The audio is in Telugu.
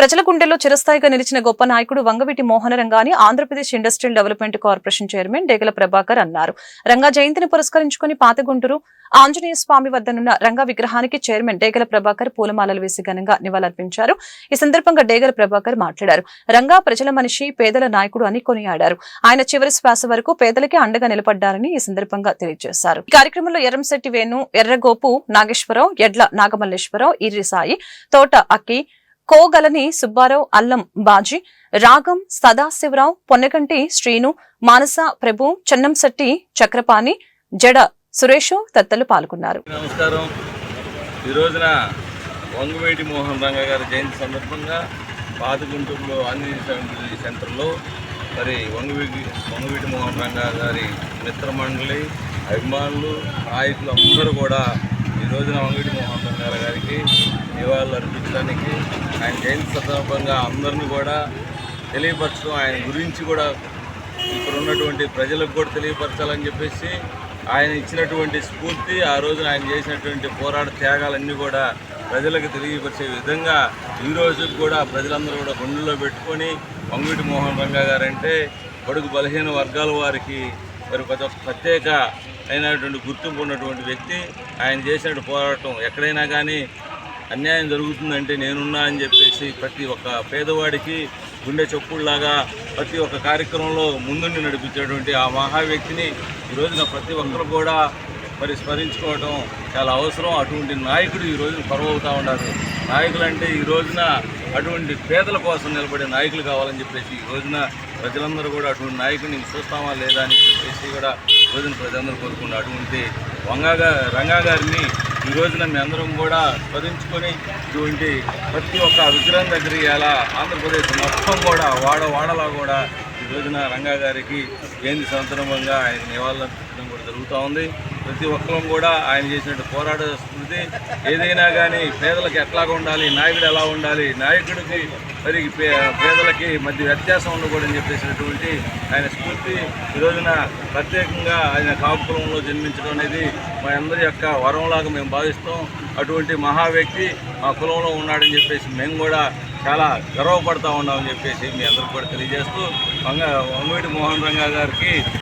ప్రజల గుండెల్లో చిరస్థాయిగా నిలిచిన గొప్ప నాయకుడు Vangaveeti Mohana రంగాని Andhra Pradesh industrial development corporation chairman Degala Prabhakar అన్నారు. రంగా జయంతిని పురస్కరించుకుని పాతగుంటూరు ఆంజనేయ స్వామి వద్దనున్న రంగా విగ్రహానికి చైర్మన్ డేగల ప్రభాకర్ పూలమాలలు వేసి ఘనంగా నివాళులర్పించారు. ఈ సందర్భంగా డేగల ప్రభాకర్ మాట్లాడారు. రంగా ప్రజల మనిషి పేదల నాయకుడు అని కొనియాడారు. ఆయన చివరి శ్వాస వరకు పేదలకి అండగా నిలబడ్డారని ఈ సందర్భంగా తెలియజేశారు. ఈ కార్యక్రమంలో ఎర్రంశెట్టి వేణు ఎర్రగోపు నాగేశ్వరరావు ఎడ్ల నాగమల్లేశ్వరరావు ఇర్రి సాయి తోట అక్కి కోగలని సుబ్బారావు అల్లం బాజీ రాగం సదాశివరావు పొన్నకంటి శ్రీను మానస ప్రభు చెన్నంశెట్టి చక్రపాణి జడ సురేష్ తత్తలు పాల్గొన్నారు. నమస్కారం. ఈ రోజున వంగవేటి మోహన్ రంగ గారి జయంతి సందర్భంగా పాతగుంటూరులో ఆంజనేయ స్వామి సెంటర్లో మరి వంగవీటి వంగవీటి మోహన్ రంగ గారి మిత్రమండలి అభిమానులు నాయకులు అందరూ కూడా ఈ రోజున వంగవీటి మోహన్ రంగ గారికి నివాళులు అర్పించడానికి ఆయన జయంతి సందర్భంగా అందరిని కూడా తెలియపరచడం ఆయన గురించి కూడా ఇక్కడ ఉన్నటువంటి ప్రజలకు కూడా తెలియపరచాలని చెప్పేసి ఆయన ఇచ్చినటువంటి స్ఫూర్తి ఆ రోజున ఆయన చేసినటువంటి పోరాట త్యాగాలన్నీ కూడా ప్రజలకు తెలియపరిచే విధంగా ఈ రోజు కూడా ప్రజలందరూ కూడా గుండెల్లో పెట్టుకొని వంగిటి మోహన్ రంగా గారంటే కొడుకు బలహీన వర్గాల వారికి మరి ప్రత్యేక అయినటువంటి గుర్తింపు ఉన్నటువంటి వ్యక్తి. ఆయన చేసినటువంటి పోరాటం ఎక్కడైనా కానీ అన్యాయం జరుగుతుందంటే నేనున్నా అని చెప్పేసి ప్రతి ఒక్క పేదవాడికి గుండె చొప్పుడులాగా ప్రతి ఒక్క కార్యక్రమంలో ముందుండి నడిపించేటువంటి ఆ మహా వ్యక్తిని ఈ రోజున ప్రతి ఒక్కరు కూడా మరి స్మరించుకోవడం చాలా అవసరం. అటువంటి నాయకుడు ఈ రోజున కొరవవుతూ ఉన్నారు. నాయకులు అంటే ఈ రోజున అటువంటి పేదల కోసం నిలబడే నాయకులు కావాలని చెప్పేసి ఈ రోజున ప్రజలందరూ కూడా అటువంటి నాయకుడిని చూస్తామా లేదా అని చెప్పేసి కూడా రోజున ప్రజలందరూ కోరుకున్నారు అటువంటి వంగా రంగా గారిని ఈ రోజున మీ అందరం కూడా స్మరించుకొని ఇటువంటి ప్రతి ఒక్క విగ్రహం దగ్గర ఇలా ఆంధ్రప్రదేశ్ మొత్తం కూడా వాడ వాడలా కూడా ఈ రోజున రంగా గారికి జయంతి సందర్భంగా ఆయన నివాళులర్పించడం కూడా జరుగుతూ ఉంది. ప్రతి ఒక్కరం కూడా ఆయన చేసినట్టు పోరాట స్మృతి ఏదైనా కానీ పేదలకు ఎట్లాగా ఉండాలి నాయకుడు ఎలా ఉండాలి నాయకుడికి మరి పే- పేదలకి మధ్య వ్యత్యాసం ఉండకూడదని చెప్పేసినటువంటి ఆయన స్ఫూర్తి. ఈ రోజున ప్రత్యేకంగా ఆయన కాపురంలో జన్మించడం అనేది మా అందరి యొక్క వరంలాగా మేము భావిస్తాం. అటువంటి మహా వ్యక్తి మా కులంలో ఉన్నాడని చెప్పేసి మేము కూడా చాలా గర్వపడతా ఉన్నామని చెప్పేసి మీ అందరికి కూడా తెలియజేస్తూ. వంగ వంగవీటి మోహన్ రంగా గారికి